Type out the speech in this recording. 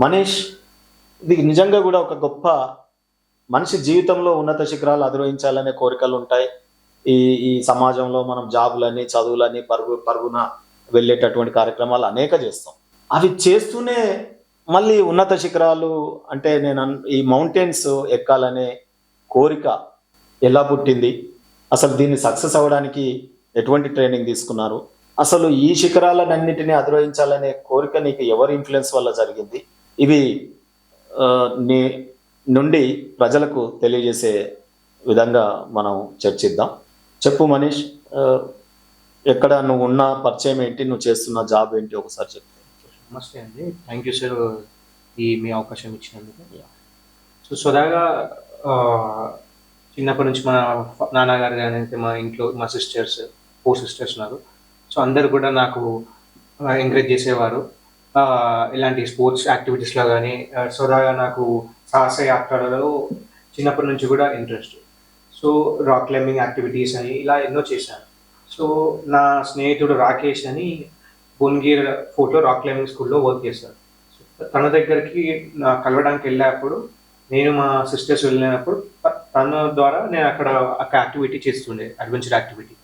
మనీష్ ఇది నిజంగా కూడా ఒక గొప్ప మనిషి జీవితంలో ఉన్నత శిఖరాలు అధిరోహించాలనే కోరికలు ఉంటాయి ఈ ఈ సమాజంలో మనం జాబులని చదువులని పరుగు పరుగున వెళ్ళేటటువంటి కార్యక్రమాలు అనేక చేస్తాం. అవి చేస్తూనే మళ్ళీ ఉన్నత శిఖరాలు అంటే నేను అన్- ఈ మౌంటైన్స్ ఎక్కాలనే కోరిక ఎలా పుట్టింది? అసలు దీన్ని సక్సెస్ అవ్వడానికి ఎటువంటి ట్రైనింగ్ తీసుకున్నారు? అసలు ఈ శిఖరాలన్నింటినీ అధిరోహించాలనే కోరిక నీకు ఎవరి ఇన్ఫ్లుయెన్స్ వల్ల జరిగింది? ఇవి నుండి ప్రజలకు తెలియజేసే విధంగా మనం చర్చిద్దాం. చెప్పు మనీష్ ఎక్కడ నువ్వు ఉన్న పరిచయం ఏంటి నువ్వు చేస్తున్న జాబ్ ఏంటి ఒకసారి చెప్పు. నమస్తే అండి. థ్యాంక్ యూ సార్ ఈ మీ అవకాశం ఇచ్చినందుకు. సో స్వదాగా చిన్నప్పటి నుంచి మన నాన్నగారు కానీ మా ఇంట్లో మా సిస్టర్స్ ఫోర్ సిస్టర్స్ ఉన్నారు. సో అందరు కూడా నాకు ఎంకరేజ్ చేసేవారు. ఇలాంటి స్పోర్ట్స్ యాక్టివిటీస్లో కానీ స్వదాగా నాకు సాహస యాత్రలలో చిన్నప్పటి నుంచి కూడా interest. So rock climbing activities అని ఇలా ఎన్నో చేశాను. సో నా స్నేహితుడు రాకేష్ అని భువనగిరి ఫోర్ట్లో రాక్ క్లైంబింగ్ స్కూల్లో వర్క్ చేశారు సో తన దగ్గరికి నా కలవడానికి వెళ్ళినప్పుడు నేను మా సిస్టర్స్ వెళ్ళినప్పుడు తన ద్వారా నేను అక్కడ ఒక యాక్టివిటీ చేస్తుండే అడ్వెంచర్ యాక్టివిటీ.